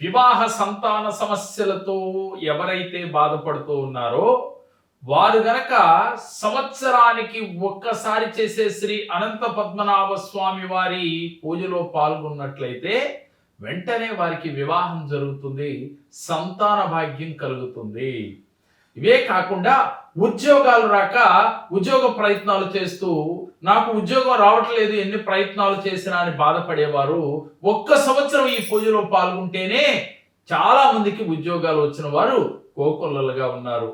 వివాహ సంతాన సమస్యలతో ఎవరైతే బాధపడుతూ ఉన్నారో వారు గనక సంవత్సరానికి ఒక్కసారి చేసే శ్రీ అనంత పద్మనాభ స్వామి వారి పూజలో పాల్గొన్నట్లయితే వెంటనే వారికి వివాహం జరుగుతుంది సంతాన భాగ్యం కలుగుతుంది. ఇవే కాకుండా ఉద్యోగాలు రాక ఉద్యోగ ప్రయత్నాలు చేస్తూ నాకు ఉద్యోగం రావట్లేదు ఎన్ని ప్రయత్నాలు చేసినా అని బాధపడేవారు ఒక్క సంవత్సరం ఈ పూజలో పాల్గొంటేనే చాలా మందికి ఉద్యోగాలు వచ్చిన వారు కోకొల్లలుగా ఉన్నారు.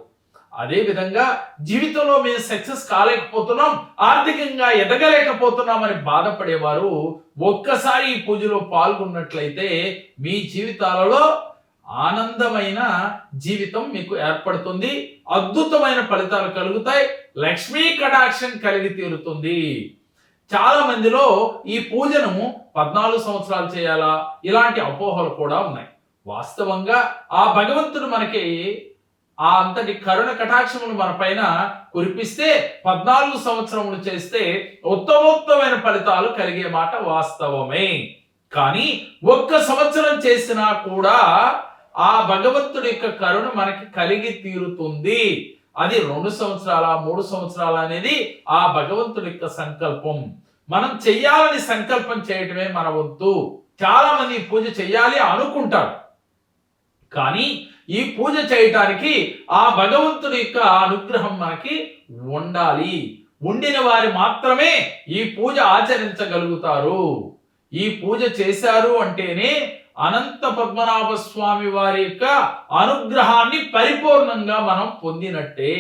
అదే విధంగా జీవితంలో మేము సక్సెస్ కాలేకపోతున్నాం ఆర్థికంగా ఎదగలేకపోతున్నామని బాధపడేవారు ఒక్కసారి ఈ పూజలో పాల్గొన్నట్లయితే మీ జీవితాలలో ఆనందమైన జీవితం మీకు ఏర్పడుతుంది అద్భుతమైన ఫలితాలు కలుగుతాయి లక్ష్మీ కటాక్షం కలిగి తీరుతుంది. చాలా మందిలో ఈ పూజను పద్నాలుగు సంవత్సరాలు చేయాలా? ఇలాంటి అపోహలు కూడా ఉన్నాయి. వాస్తవంగా ఆ భగవంతుడు మనకి ఆ అంతటి కరుణ కటాక్షములు మన పైన కురిపిస్తే పద్నాలుగు సంవత్సరములు చేస్తే ఉత్తమోత్తమైన ఫలితాలు కలిగే మాట వాస్తవమే. కానీ ఒక్క సంవత్సరం చేసినా కూడా ఆ భగవంతుడి యొక్క కరుణ మనకి కలిగి తీరుతుంది. అది రెండు సంవత్సరాల మూడు సంవత్సరాల అనేది ఆ భగవంతుడి యొక్క సంకల్పం. మనం చెయ్యాలని సంకల్పం చేయటమే మన వంతు. చాలా మంది పూజ చెయ్యాలి అనుకుంటారు. కానీ ఈ పూజ చేయటానికి ఆ భగవంతుడి యొక్క అనుగ్రహం మనకి ఉండాలి. ఉండిన వారు మాత్రమే ఈ పూజ ఆచరించగలుగుతారు. ఈ పూజ చేశారు అంటేనే అనంత పద్మనాభ స్వామి వారి యొక్క అనుగ్రహాన్ని పరిపూర్ణంగా మనం పొందినట్టే.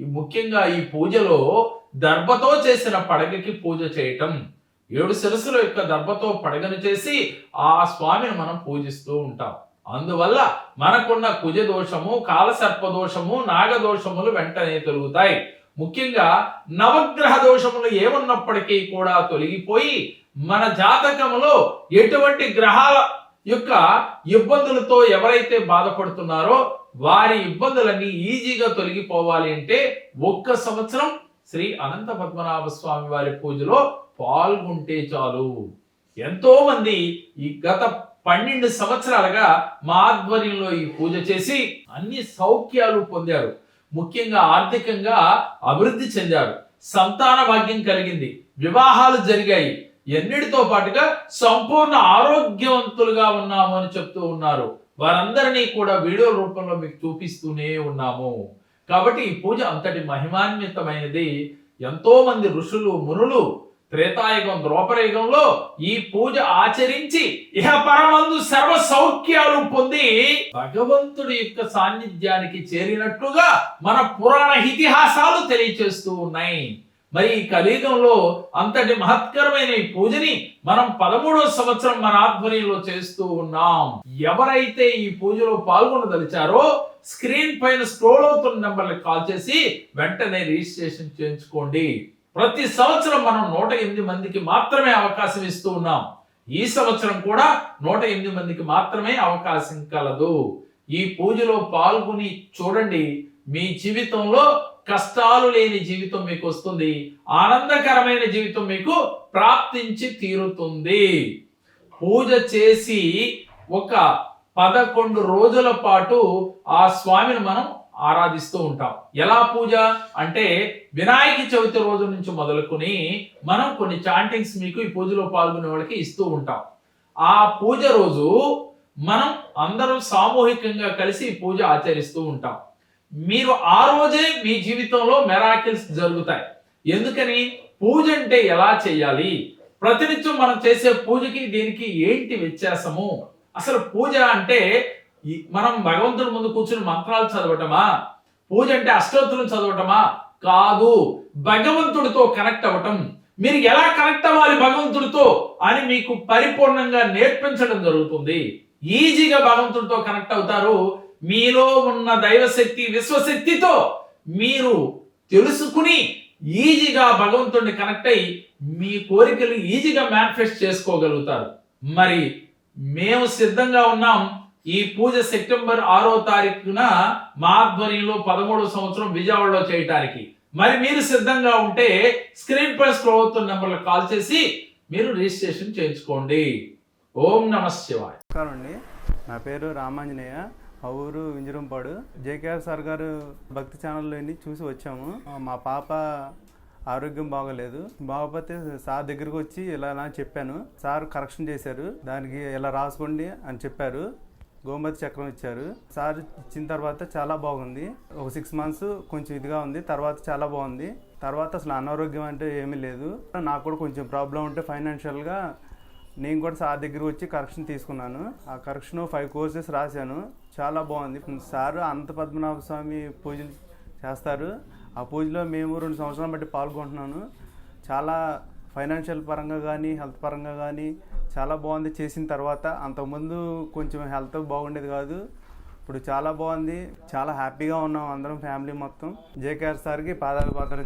ముఖ్యంగా ఈ పూజలో దర్భతో చేసిన పడగకి పూజ చేయటం ఏడు శిరస్సుల యొక్క దర్భతో పడగను చేసి ఆ స్వామిని మనం పూజిస్తూ ఉంటాం. అందువల్ల మనకున్న కుజ దోషము కాలసర్ప దోషము నాగదోషములు వెంటనే తొలుగుతాయి. ముఖ్యంగా నవగ్రహ దోషములు ఏమున్నప్పటికీ కూడా తొలగిపోయి మన జాతకములో ఎటువంటి గ్రహాల యొక్క ఇబ్బందులతో ఎవరైతే బాధపడుతున్నారో వారి ఇబ్బందులన్నీ ఈజీగా తొలగిపోవాలి అంటే ఒక్క సంవత్సరం శ్రీ అనంత పద్మనాభ స్వామి వారి పూజలో పాల్గొంటే చాలు. ఎంతో మంది ఈ గత పన్నెండు సంవత్సరాలుగా మా ఆధ్వర్యంలో ఈ పూజ చేసి అన్ని సౌఖ్యాలు పొందారు. ముఖ్యంగా ఆర్థికంగా అభివృద్ధి చెందారు. సంతాన భాగ్యం కలిగింది. వివాహాలు జరిగాయి. ఎన్నిటితో పాటుగా సంపూర్ణ ఆరోగ్యవంతులుగా ఉన్నాము అని చెప్తూ ఉన్నారు. వారందరినీ కూడా వీడియో రూపంలో మీకు చూపిస్తూనే ఉన్నాము. కాబట్టి ఈ పూజ అంతటి మహిమాన్వితమైనది. ఎంతో మంది ఋషులు మునులు త్రేతాయుగం ద్రోపరయుగంలో ఈ పూజ ఆచరించి ఇహ పరమందు సర్వ సౌఖ్యాలు పొంది భగవంతుడి యొక్క సాన్నిధ్యానికి చేరినట్లుగా మన పురాణ ఇతిహాసాలు తెలియచేస్తూ ఉన్నాయి. మరి ఈ కలియుగంలో అంతటి మహత్కరమైన ఈ పూజని మనం పదమూడో సంవత్సరం మన ఆధ్వర్యంలో చేస్తూ ఉన్నాం. ఎవరైతే ఈ పూజలో పాల్గొనదలిచారో స్క్రీన్ పైన స్క్రోల్ అవుతున్న నెంబర్లకు కాల్ చేసి వెంటనే రిజిస్ట్రేషన్ చేయించుకోండి. ప్రతి సంవత్సరం మనం నూట ఎనిమిది మందికి మాత్రమే అవకాశం ఇస్తూ ఉన్నాం. ఈ సంవత్సరం కూడా నూట ఎనిమిది మందికి మాత్రమే అవకాశం కలదు. ఈ పూజలో పాల్గొని చూడండి మీ జీవితంలో కష్టాలు లేని జీవితం మీకు వస్తుంది. ఆనందకరమైన జీవితం మీకు ప్రాప్తించి తీరుతుంది. పూజ చేసి ఒక పదకొండు రోజుల పాటు ఆ స్వామిని మనం ఆరాధిస్తూ ఉంటాం. ఎలా పూజ? అంటే వినాయక చవితి రోజు నుంచి మొదలుకొని మనం కొన్ని చాంటింగ్స్ మీకు ఈ పూజలో పాల్గొనే వాళ్ళకి ఇస్తూ ఉంటాం. ఆ పూజ రోజు మనం అందరం సామూహికంగా కలిసి పూజ ఆచరిస్తూ ఉంటాం. మీరు ఆ రోజే మీ జీవితంలో మెరాకిల్స్ జరుగుతాయి. ఎందుకని? పూజ అంటే ఎలా చేయాలి? ప్రతినిత్యం మనం చేసే పూజకి దీనికి ఏంటి వ్యత్యాసము? అసలు పూజ అంటే మనం భగవంతుడి ముందు కూర్చుని మంత్రాలు చదవటమా? పూజ అంటే అష్టోత్తరం చదవటమా? కాదు. భగవంతుడితో కనెక్ట్ అవ్వటం. మీరు ఎలా కనెక్ట్ అవ్వాలి భగవంతుడితో అని మీకు పరిపూర్ణంగా నేర్పించడం జరుగుతుంది. ఈజీగా భగవంతుడితో కనెక్ట్ అవుతారు. మీలో ఉన్న దైవశక్తి విశ్వశక్తితో మీరు తెలుసుకుని ఈజీగా భగవంతుడిని కనెక్ట్ అయ్యి మీ కోరికలు ఈజీగా మేనిఫెస్ట్ చేసుకోగలుగుతారు. మరి మేము సిద్ధంగా ఉన్నాం ఈ పూజ సెప్టెంబర్ ఆరో తారీఖున మా ఆధ్వర్యంలో పదమూడవ సంవత్సరం విజయవాడలో చేయటానికి. మరి మీరు సిద్ధంగా ఉంటే స్క్రీన్ పై స్క్రోల్ అవుతున్న నెంబర్లకు కాల్ చేసి మీరు రిజిస్ట్రేషన్ చేయించుకోండి. ఓం నమ శివాయ. నమస్కారం అండి. నా పేరు రామాంజనేయ. ఊరు వింజరంపాడు. జేకేఆర్ సార్ గారు భక్తి ఛానల్లో చూసి వచ్చాము. మా పాప ఆరోగ్యం బాగలేదు. బాగోపోతే సార్ దగ్గరకు వచ్చి ఇలా ఇలా అని చెప్పాను. సార్ కరెక్షన్ చేశారు. దానికి ఇలా రాసుకోండి అని చెప్పారు. గోమతి చక్రం ఇచ్చారు. సార్ ఇచ్చిన తర్వాత చాలా బాగుంది. ఒక సిక్స్ మంత్స్ కొంచెం ఇదిగా ఉంది. తర్వాత చాలా బాగుంది. తర్వాత అసలు అనారోగ్యం అంటే ఏమీ లేదు. నాకు కూడా కొంచెం ప్రాబ్లం ఉంటే ఫైనాన్షియల్గా నేను కూడా సార్ దగ్గర వచ్చి కరెక్షన్ తీసుకున్నాను. ఆ కరెక్షన్ ఫైవ్ కోర్సెస్ రాశాను. చాలా బాగుంది. సార్ అనంత పద్మనాభ స్వామి పూజలు చేస్తారు. ఆ పూజలో మేము రెండు సంవత్సరాలు బట్టి పాల్గొంటున్నాను. చాలా ఫైనాన్షియల్ పరంగా కానీ హెల్త్ పరంగా కానీ చాలా బాగుంది చేసిన తర్వాత. అంతకుముందు కొంచెం హెల్త్ బాగుండేది కాదు. ఇప్పుడు చాలా బాగుంది. చాలా హ్యాపీగా ఉన్నాం అందరం ఫ్యామిలీ మొత్తం. జేకేఆర్ సార్కి పాదాలు పాత్ర